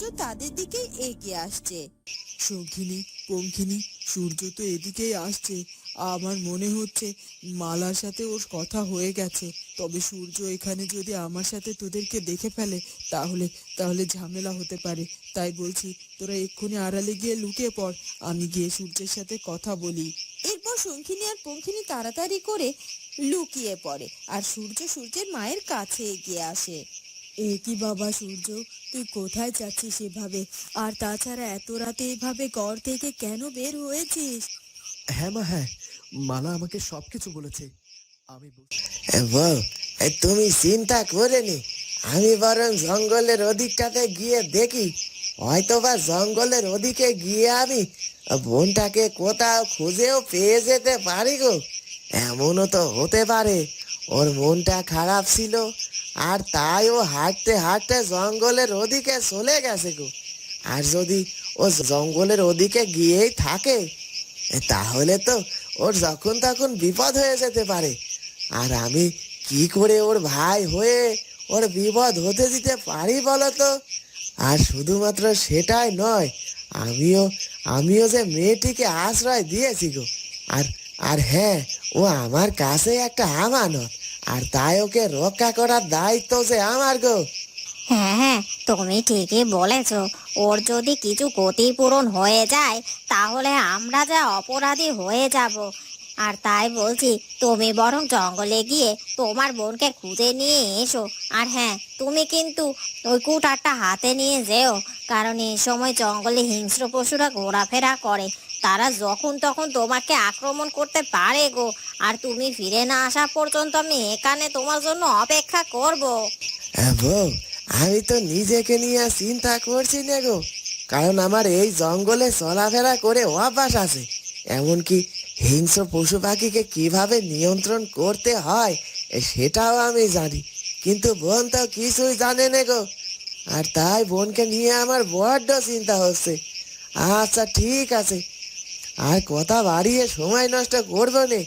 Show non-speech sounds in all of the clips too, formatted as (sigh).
সূর্য তাদের দিকেই এগিয়ে আসছে। শঙ্খিনী পঙ্খিনী সূর্য তো এদিকেই আসছে। আমার মনে হচ্ছে মালার সাথে ওর কথা হয়ে গেছে। তবে সূর্য এখানে যদি আমার সাথে তোদেরকে দেখে ফেলে, তাহলে তাহলে ঝামেলা হতে পারে। তাই বলছি, তোরা এক্ষুনি আড়ালে গিয়ে লুকিয়ে পড়। আমি গিয়ে সূর্যের সাথে কথা বলি। এরপর শঙ্খিনী আর পঙ্খিনী তাড়াতাড়ি করে লুকিয়ে পড়ে। আর সূর্য সূর্যের মায়ের কাছে এগিয়ে আসে। এ কি বাবা সূর্য? তুই কোথায় যাচ্ছিস এভাবে? আর তাছাড়া এত রাতে এভাবে ঘর থেকে কেন বের হয়েছিস? হ্যাঁ মা হ্যাঁ। মালা আমাকে সবকিছু বলেছে। আমি বল- বউ এ, তুমি চিন্তা করে নি আমি বরং জঙ্গলের ওদিকটাতে গিয়ে দেখি। হয়তো বা জঙ্গলের ওদিকে গিয়ে আমি বোনটাকে কোথাও খুঁজেও পেয়ে যেতে পারি গো। এমনও তো হতে পারে। ওর মনটা খারাপ ছিল আর তাই ও হাঁটতে হাঁটতে জঙ্গলের ওদিকে চলে গেছে গো। আর যদি ও জঙ্গলের ওদিকে গিয়েই থাকে তাহলে তো ওর যখন তখন বিপদ হয়ে যেতে পারে। আর আমি কি করে ওর ভাই হয়ে ওর বিপদ হতে দিতে পারি বলো তো? আর শুধুমাত্র সেটাই নয়, আমিও আমিও যে মেয়েটিকে আশ্রয় দিয়েছি গো। আর আর হ্যাঁ ও আমার কাছে একটা আমানত। আর তাই ওকে রক্ষা করার দায়িত্ব যে আমার গো। হ্যাঁ হ্যাঁ তুমি ঠিকই বলেছ। ওর যদি কিছু ক্ষতিপূরণ হয়ে যায়, তাহলে আমরা যা অপরাধী হয়ে যাব। আর তাই বলছি, তুমি বরং জঙ্গলে গিয়ে তোমার বোনকে খুঁজে নিয়ে এসো। আর হ্যাঁ তুমি কিন্তু ওই কুটারটা হাতে নিয়ে যেও, কারণ এই সময় জঙ্গলে হিংস্র পশুরা ঘোরাফেরা করে। তারা যখন তখন তোমাকে আক্রমণ করতে পারে গো। আর তুমি ফিরে না আসা পর্যন্ত আমি এখানে তোমার জন্য অপেক্ষা করব। হ্যাঁ বউ আমি তো নিজেকে নিয়ে চিন্তা করছি না গো। কারণ আমার এই জঙ্গলে চলাফেরা করে অভ্যাস আছে। এমনকি হিংস্র পশু পাখিকে কীভাবে নিয়ন্ত্রণ করতে হয়, সেটাও আমি জানি। কিন্তু বোন তো কিছুই জানে না গো। আর তাই বোনকে নিয়ে আমার বড্ড চিন্তা হচ্ছে। আচ্ছা ঠিক আছে। আর কথা বাড়িয়ে সময় নষ্ট করব নে।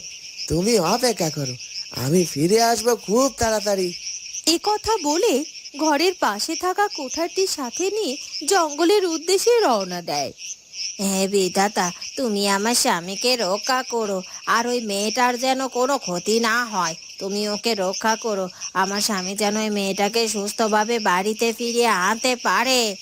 তুমি অপেক্ষা করো, আমি ফিরে আসব খুব তাড়াতাড়ি। এ কথা বলে ঘরের পাশে থাকা কোঠারটির সাথে নিয়ে জঙ্গলের উদ্দেশ্যে রওনা দেয়। হ্যাঁ বিধাতা, তুমি আমার স্বামীকে রক্ষা করো, আর ওই মেয়েটার যেন কোনো ক্ষতি না হয়, তুমি ওকে রক্ষা করো। আমার স্বামী যেন ওই মেয়েটাকে সুস্থভাবে বাড়িতে ফিরিয়ে আনতে পারে।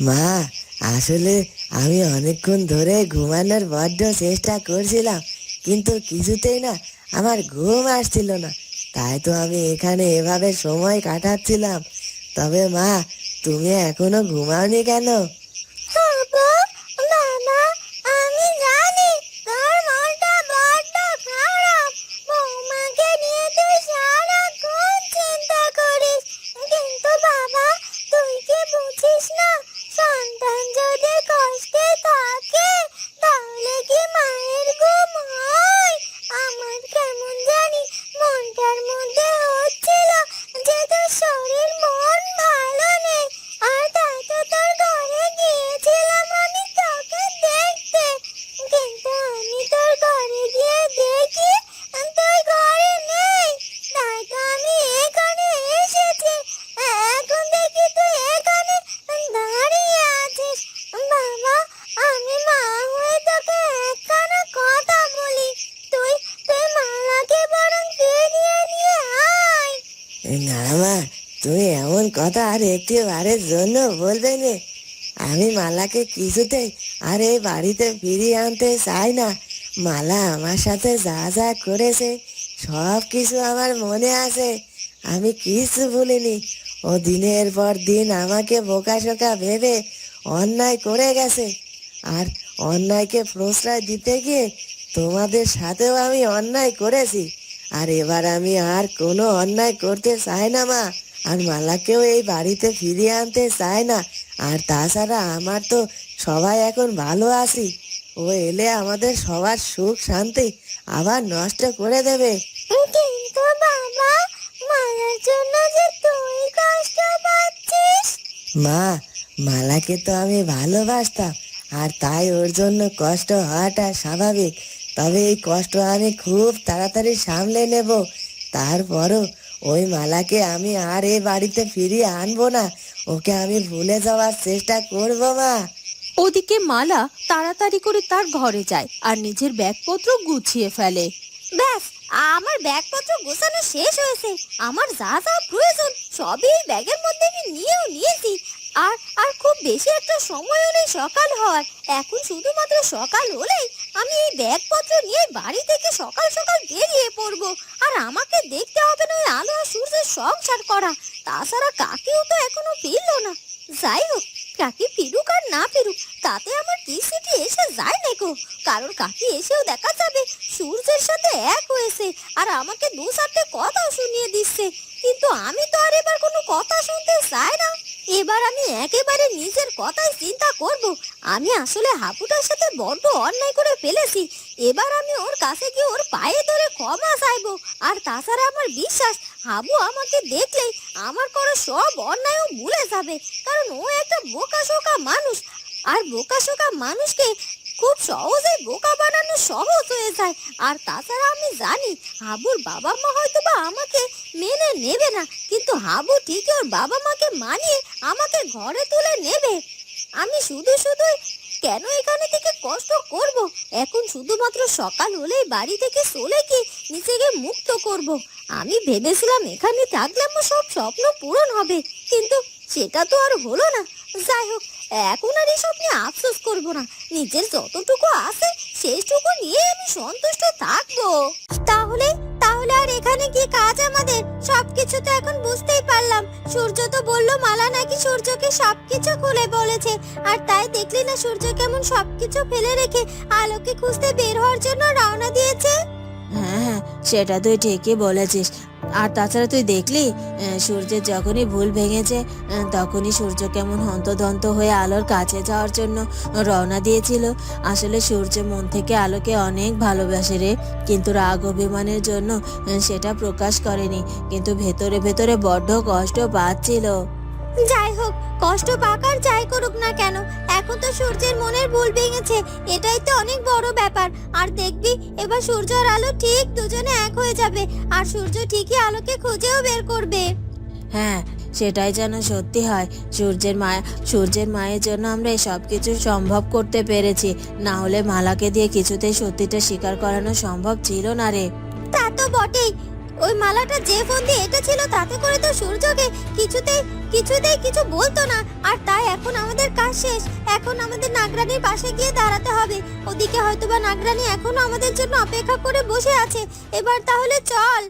মা, আসলে আমি অনেকক্ষণ ধরে ঘুমানোর বড্ড চেষ্টা করছিলাম, কিন্তু কিছুতেই না আমার ঘুম আসছিল না। তাই তো আমি এখানে এভাবে সময় কাটাচ্ছিলাম। তবে মা, তুমি এখনও ঘুমাওনি কেন? কথা আর একটি বারের জন্য বলবে না। আমি মালাকে কিছুতেই আর এই বাড়িতে ফিরিয়ে আনতে চাই না। মালা আমার সাথে যা যা করেছে, সব কিছু আমার মনে আছে। আমি কিছু ভুলিনি। ও দিনের পর দিন আমাকে বোকাশোকা ভেবে অন্যায় করে গেছে। আর অন্যায়কে প্রশ্রয় দিতে গিয়ে তোমাদের সাথেও আমি অন্যায় করেছি। আর এবার আমি আর কোনো অন্যায় করতে চাই না, মা। আর মালাকেও এই বাড়িতে ফিরিয়ে আনতে চায় না। আর তাছাড়া আমার তো সবাই এখন ভালো আছি। ও এলে আমাদের সবার সুখ শান্তি আবার নষ্ট করে দেবে। কিন্তু বাবা মায়ের জন্য যে তুই কষ্ট পাচ্ছিস। মা মালাকে তো আমি ভালোবাসতাম। আর তাই ওর জন্য কষ্ট হওয়াটা স্বাভাবিক। তবে এই কষ্ট আমি খুব তাড়াতাড়ি সামলে নেব। তারপরও ওই মালাকে আমি আর এ বাড়িতে ফিরিয়ে আনব না। ওকে আমি ভুলে যাওয়ার চেষ্টা করব মা। ওদিকে মালা তাড়াতাড়ি করে তার ঘরে যায় আর নিজের ব্যাগপত্র গুছিয়ে ফেলে। ব্যাস আমার ব্যাগপত্র গোছানো শেষ হয়েছে। আমার যা যা প্রয়োজন সবই ব্যাগের মধ্যে আমি নিয়েও নিয়েছি। আর আর খুব বেশি একটা সময়ও নেই সকাল হওয়ার এখন শুধুমাত্র সকাল হলেই আমি এই ব্যাগপত্র নিয়ে বাড়ি থেকে সকাল সকাল বেরিয়ে পড়ব। আর আমাকে দেখতে হবে না ওই আলো আর সূর্যের সংসার করা। তাছাড়া কাকেও তো এখনও ফিরলো না। যাই হোক, কাকি ফিরুক আর না ফিরুক, তাতে আমার কি সিটি এসে যায় নাকো। কারণ কাকি এসেও দেখা যাবে সূর্যের সাথে এক হয়েছে আর আমাকে দু চারটে কথাও শুনিয়ে দিচ্ছে। কিন্তু আমি তো আর এবার কোনো কথা শুনতে চাই না। এবার আমি একেবারে নিজের কথাই চিন্তা করব। আমি আসলে হাপুটার সাথে বড্ড অন্যায় করে ফেলেছি। এবার আমি ওর কাছে গিয়ে ওর পায়ে ধরে ক্ষমা চাইব। আর তাছাড়া আমার বিশ্বাস, হাবু আমাকে দেখলেই আমার করে সব অন্যায়ও ভুলে যাবে। কারণ ও একটা বোকা শোকা মানুষ। আর বোকা শোকা মানুষকে খুব সহজে বোকা বানানো সহজ হয়ে যায়। আর তাছাড়া আমি জানি, হাবুর বাবা মা হয়তো বা আমাকে মেনে নেবে না, কিন্তু হাবু ঠিকই ওর বাবা মাকে মানিয়ে আমাকে ঘরে তুলে নেবে। আমি শুধু শুধু কেন এখানে থেকে কষ্ট করব? এখন শুধুমাত্র সকাল হলেই বাড়ি থেকে চলে গিয়ে নিজেকে মুক্ত করব। আমি ভেবেছিলাম এখানে থাকলে আমার সব স্বপ্ন পূরণ হবে, কিন্তু সেটা তো আর হলো না। যাই হোক, এখন আর এসব নিয়ে আফসোস করব না। নিজের যতটুকু আছে, সেইটুকু নিয়ে আমি সন্তুষ্ট থাকব। তাহলে তাহলে আর এখানে কি কাজ আমাদের? সবকিছু তো এখন বুঝতেই পারলাম। সূর্য তো বলল, মালা নাকি সূর্যকে সবকিছু খুলে বলেছে। আর তাই দেখলি না সূর্য কেমন সবকিছু ফেলে রেখে আলোকে খুঁজতে বের হওয়ার জন্য রওনা দিয়েছে? হ্যাঁ সেটা তুই ঠিকই বলেছিস। আর তাছাড়া তুই দেখলি সূর্যের যখনই ভুল ভেঙেছে তখনই সূর্য কেমন হন্তদন্ত হয়ে আলোর কাছে যাওয়ার জন্য রওনা দিয়েছিল। আসলে সূর্য মন থেকে আলোকে অনেক ভালোবাসে রে, কিন্তু রাগ অভিমানের জন্য সেটা প্রকাশ করেনি, কিন্তু ভেতরে ভেতরে বড্ড কষ্ট পাচ্ছিল। যাই কষ্ট পাকার যাই করুক না কেন এখন তো সূর্যের মনের ভুল ভেঙেছে এটাই তো অনেক বড় ব্যাপার। আর দেখবি এবার সূর্য আর আলো ঠিক দুজনে এক হয়ে যাবে আর সূর্য ঠিকই আলোকে খুঁজেও বের করবে। হ্যাঁ সেটাই যেন সত্যি হয়। সূর্যের মায়া সূর্যের মায়ের জন্য আমরা এই সব কিছু সম্ভব করতে পেরেছি। না হলে মালাকে দিয়ে কিছুতেই সত্যিটা স্বীকার করানো সম্ভব ছিল না রে। তা তো বটেই ওই মালাটা যে ফোন দিয়ে এটা ছিল, তাতে করে তো সূর্যকে কিছুতেই কিছুতেই কিছু বলতো না। আর তাই এখন আমাদের কাজ শেষ। এখন আমাদের নাগরানির পাশে গিয়ে দাঁড়াতে হবে। ওদিকে হয়তোবা নাগরানি এখনও আমাদের জন্য অপেক্ষা করে বসে আছে। এবার তাহলে চল।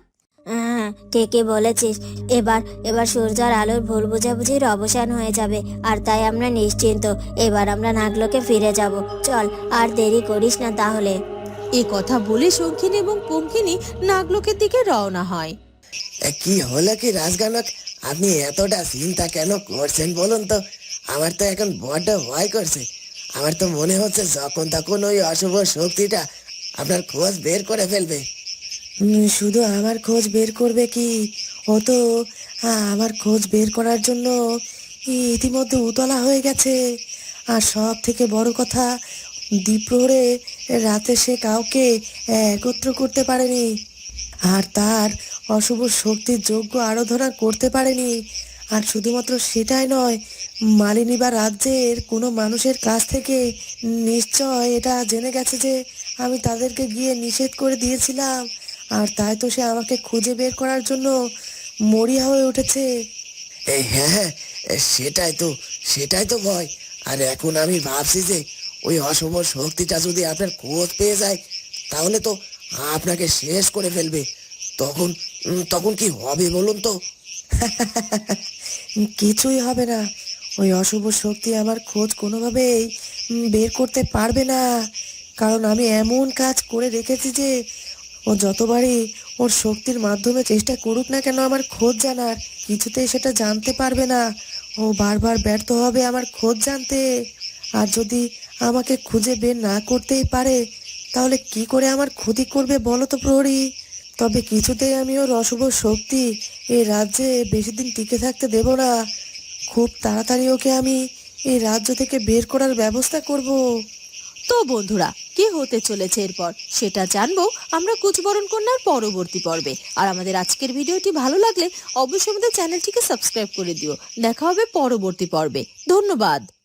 হ্যাঁ ঠিকই বলেছিস। এবার এবার সূর্যের আলোর ভুল বোঝাবুঝির অবসান হয়ে যাবে। আর তাই আমরা নিশ্চিন্ত। এবার আমরা নাগলোকে ফিরে যাব। চল, আর দেরি করিস না তাহলে। এ কথা বলে শঙ্খিনী এবং পঙ্খিনী নাগলোকের দিকে রওনা হয়। এ, কি হলো কি রাজগানক? আপনি এতটা চিন্তা কেন করছেন বলুন তো? আমার তো এখন বড্ড ভয় করছে। আমার তো মনে হচ্ছে যখন তখন ওই অশুভ শক্তিটা আপনার খোঁজ বের করে ফেলবে। শুধু আমার খোঁজ বের করবে কি? ও তো আমার খোঁজ বের করার জন্য ইতিমধ্যে উতলা হয়ে গেছে। আর সব থেকে বড় কথা দ্বীপ্রহরে রাতে সে কাউকে একত্র করতে পারেনি। আর তার অশুভ শক্তির যোগ্য আরাধনা করতে পারেনি। আর শুধুমাত্র সেটাই নয়, মালিনী বা রাজ্যের কোনো মানুষের কাছ থেকে নিশ্চয় এটা জেনে গেছে যে আমি তাদেরকে গিয়ে নিষেধ করে দিয়েছিলাম। আর তাই তো সে আমাকে খুঁজে বের করার জন্য মরিয়া হয়ে উঠেছে। হ্যাঁ হ্যাঁ সেটাই তো সেটাই তো ভয়। আর এখন আমি ভাবছি যে ওই অশুভ শক্তিটা যদি আপনার খোঁজ পেয়ে যায়, তাহলে তো আপনাকে শেষ করে ফেলবে। তখন তখন কি হবে বলুন তো? (laughs) কিছুই হবে না। ওই অশুভ শক্তি আমার খোঁজ কোনোভাবেই বের করতে পারবে না। কারণ আমি এমন কাজ করে রেখেছি যে, ও যতবারই ওর শক্তির মাধ্যমে চেষ্টা করুক না কেন, আমার খোঁজ জানার কিছুতেই সেটা জানতে পারবে না। ও বারবার ব্যর্থ হবে আমার খোঁজ জানতে। আর যদি আমাকে খুঁজে বের না করতেই পারে, তাহলে কি করে আমার ক্ষতি করবে বলো তো প্রহরী? তবে কিছুতেই আমি ওর অশুভ শক্তি এই রাজ্যে বেশি দিন টিকে থাকতে দেব না। খুব তাড়াতাড়ি ওকে আমি এই রাজ্য থেকে বের করার ব্যবস্থা করব। তো বন্ধুরা, কি হতে চলেছে এরপর? সেটা জানব আমরা কুচবরণ কন্যার পরবর্তী পর্বে। আর আমাদের আজকের ভিডিওটি ভালো লাগলে অবশ্যই আমাদের চ্যানেলটিকে সাবস্ক্রাইব করে দিও। দেখা হবে পরবর্তী পর্বে। ধন্যবাদ।